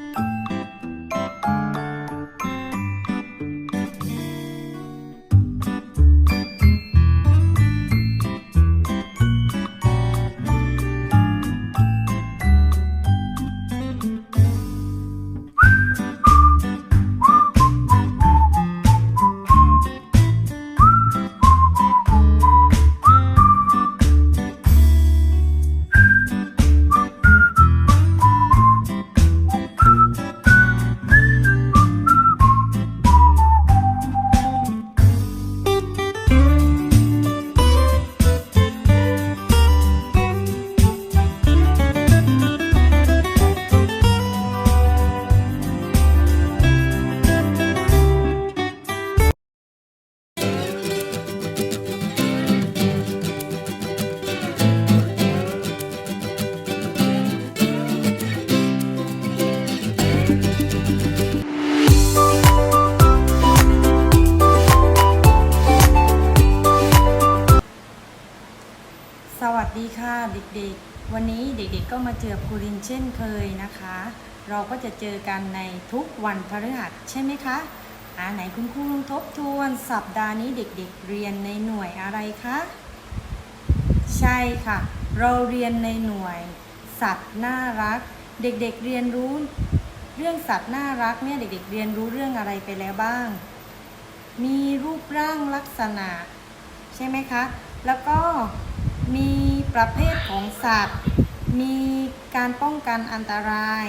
you. สวัสดีค่ะเด็กๆ วันนี้เด็กๆก็มาเจอครูรินเช่นเคยนะคะ เราก็จะเจอกันในทุกวันพฤหัสใช่ไหมคะอ่าไหนคุณครูลงทบทวนสัปดาห์นี้เด็กๆ เรียนในหน่วยอะไรคะใช่ค่ะ เราเรียนในหน่วย สัตว์น่ารัก เด็กๆเรียนรู้ เรื่องสัตว์น่ารักเนี่ยเด็กๆ เรียนรู้เรื่องอะไรไปแล้วบ้าง มีรูปร่างลักษณะ ใช่ไหมคะ แล้วก็ มีประเภทของสัตว์ มีการป้องกันอันตราย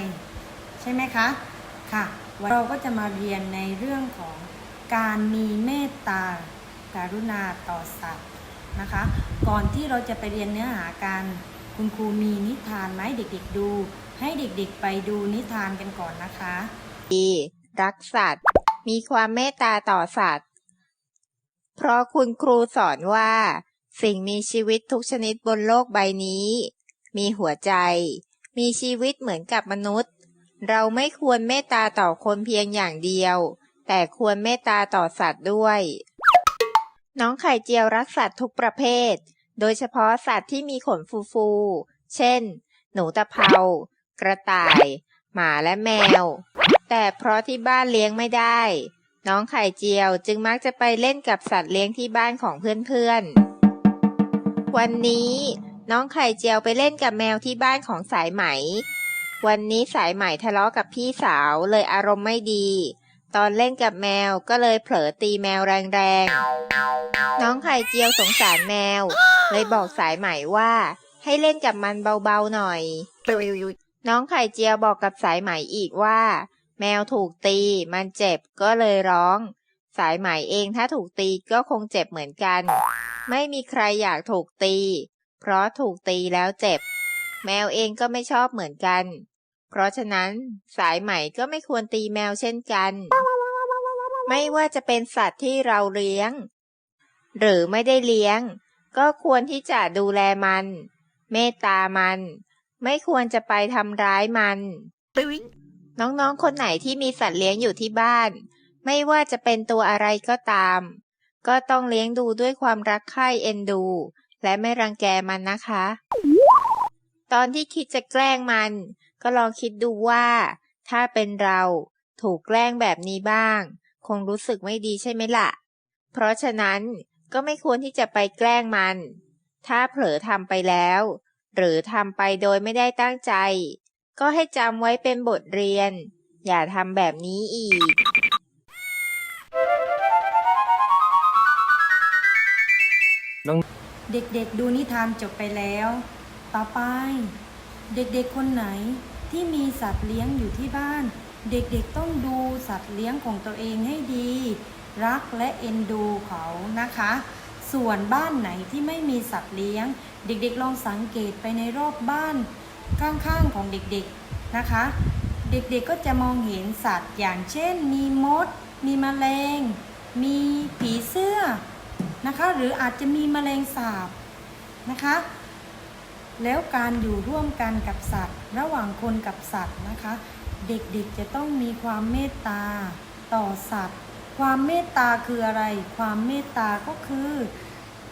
ใช่ไหมคะ ค่ะวันเราก็จะมาเรียนในเรื่องของการมีเมตตาการุณาต่อสัตว์นะคะ ก่อนที่เราจะไปเรียนเนื้อหาการคุณครูมีนิทานไหมเด็กๆดู ให้เด็กๆไปดูนิทานกันก่อนนะคะดีรักสัตว์ มีความเมตตาต่อสัตว์ เพราะคุณครูสอนว่า สิ่งมีชีวิตทุกชนิดบนโลกใบนี้ มีหัวใจ มีชีวิตเหมือนกับมนุษย์ เราไม่ควรเมตตาต่อคนเพียงอย่างเดียว แต่ควรเมตตาต่อสัตว์ด้วย น้องไข่เจียวรักสัตว์ทุกประเภท โดยเฉพาะสัตว์ที่มีขนฟูๆ เช่น หนูตะเภา กระต่าย หมาและแมว แต่เพราะที่บ้านเลี้ยงไม่ได้ น้องไข่เจียวจึงมักจะไปเล่นกับสัตว์เลี้ยงที่บ้านของเพื่อนๆ วันนี้น้องไข่เจียวไปเล่นกับแมวที่บ้านของสายไหม วันนี้สายไหมทะเลาะกับพี่สาวเลยอารมณ์ไม่ดี ตอนเล่นกับแมวก็เลยเผลอตีแมวแรงๆ น้องไข่เจียวสงสารแมว เลยบอกสายไหมว่า ให้เล่นกับมันเบาๆหน่อย น้องไข่เจียวบอกกับสายไหมอีกว่า แมวถูกตีมันเจ็บก็เลยร้อง สายไหมเองถ้าถูกตีก็คงเจ็บเหมือนกัน ไม่มีใครอยากถูกตี เพราะถูกตีแล้วเจ็บ แมวเองก็ไม่ชอบเหมือนกัน เพราะฉะนั้นสายไหมก็ไม่ควรตีแมวเช่นกัน ไม่ว่าจะเป็นสัตว์ที่เราเลี้ยง หรือไม่ได้เลี้ยง ก็ควรที่จะดูแลมัน เมตตามัน ไม่ควรจะไปทำร้ายมันน้องๆคนไหนที่มีสัตว์เลี้ยงอยู่ที่บ้าน ไม่ว่าจะเป็นตัวอะไรก็ตาม ก็ต้องเลี้ยงดูด้วยความรักใคร่เอ็นดู และไม่รังแกมันนะคะ ตอนที่คิดจะแกล้งมัน ก็ลองคิดดูว่า ถ้าเป็นเราถูกแกล้งแบบนี้บ้าง คงรู้สึกไม่ดีใช่ไหมล่ะ เพราะฉะนั้นก็ไม่ควรที่จะไปแกล้งมัน ถ้าเผลอทำไปแล้ว หรือทำไปโดยไม่ได้ตั้งใจ ก็ให้จำไว้เป็นบทเรียน อย่าทำแบบนี้อีก เด็กๆดูนิทานจบไปแล้ว ต่อไป เด็กๆคนไหนที่มีสัตว์เลี้ยงอยู่ที่บ้าน เด็กๆต้องดูสัตว์เลี้ยงของตัวเองให้ดี รักและเอ็นดูเขานะคะ ส่วนบ้านไหนที่ไม่มีสัตว์เลี้ยง เด็กๆลองสังเกตไปในรอบบ้านข้างๆของเด็กๆนะคะ เด็กๆก็จะมองเห็นสัตว์อย่างเช่น มีมด มีแมลง มีผีเสื้อ นะคะ หรืออาจจะมีแมลงสาบนะคะ แล้วการอยู่ร่วมกันกับสัตว์ ระหว่างคนกับสัตว์นะคะ เด็กๆจะต้องมีความเมตตาต่อสัตว์ ความเมตตาคืออะไร ความเมตตาก็คือ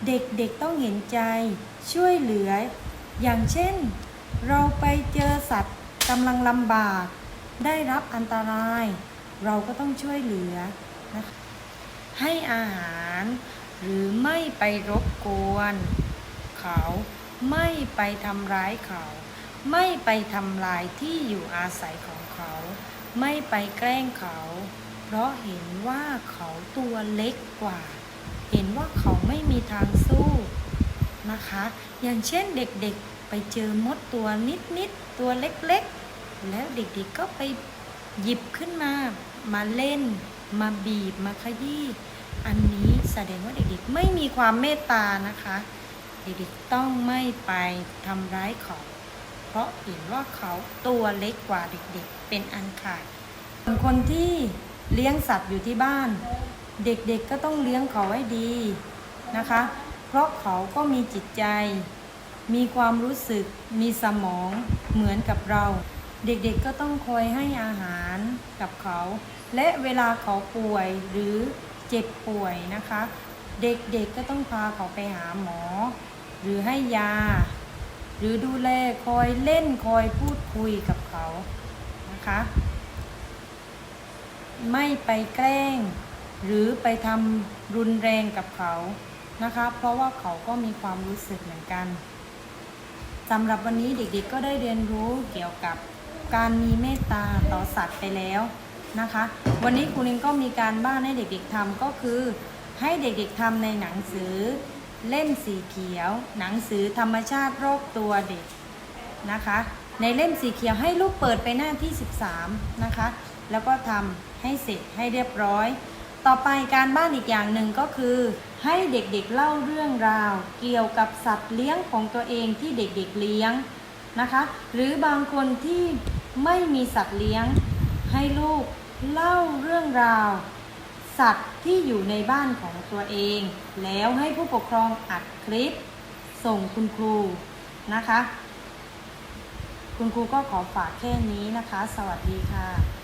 เด็กๆต้องเห็นใจช่วยเหลือ อย่างเช่น เราไปเจอสัตว์กำลังลำบาก ได้รับอันตราย เราก็ต้องช่วยเหลือนะคะให้อาหาร หรือไม่ไปรบกวน เขา ไม่ไปทำร้ายเขา ไม่ไปทำลายที่อยู่อาศัยของเขา ไม่ไปแกล้งเขา เพราะเห็นว่าเขาตัวเล็กกว่า เห็นว่าเขาไม่มีทางสู้นะคะ อย่างเช่นเด็กๆไปเจอมดตัวนิดๆตัวเล็กๆ แล้วเด็กๆก็ไปหยิบขึ้นมา มาเล่น มาบีบ มาขยี้ อันนี้ แสดงว่าเด็กๆ ไม่มีความเมตตานะคะ เด็กๆต้องไม่ไปทำร้ายเขา เพราะเห็นว่าเขาตัวเล็กกว่าเด็กๆ เป็นอันขาดส่วนคนที่เลี้ยงสัตว์อยู่ที่บ้าน เด็กๆก็ต้องเลี้ยงเขาให้ดีนะคะ เพราะเขาก็มีจิตใจ มีความรู้สึก มีสมองเหมือนกับเรา เด็กๆก็ต้องคอยให้อาหารกับเขา และเวลาเขาป่วยหรือ เจ็บป่วยนะคะ เด็กๆก็ต้องพาเขาไปหาหมอ หรือให้ยา หรือดูแลคอยเล่นคอยพูดคุยกับเขานะคะ ไม่ไปแกล้ง หรือไปทำรุนแรงกับเขานะคะ เพราะว่าเขาก็มีความรู้สึกเหมือนกันสำหรับวันนี้เด็กๆก็ได้เรียนรู้เกี่ยวกับการมีเมตตาต่อสัตว์ไปแล้ว นะคะ วันนี้ครูลิงก็มีการบ้านให้เด็กๆทำก็คือให้เด็กๆทำในหนังสือเล่มสีเขียว หนังสือธรรมชาติรอบตัวเด็กนะคะ ในเล่มสีเขียวให้ลูกเปิดไปหน้าที่ 13 นะคะ แล้วก็ทำให้เสร็จให้เรียบร้อย ต่อไปการบ้านอีกอย่างหนึ่งก็คือ ให้เด็กๆเล่าเรื่องราว เกี่ยวกับสัตว์เลี้ยงของตัวเองที่เด็กๆเลี้ยงนะคะ หรือบางคนที่ไม่มีสัตว์เลี้ยง ให้ลูกเล่าเรื่องราว สัตว์ที่อยู่ในบ้านของตัวเอง แล้วให้ผู้ปกครองอัดคลิป ส่งคุณครูนะคะ คุณครูก็ขอฝากแค่นี้นะคะ สวัสดีค่ะ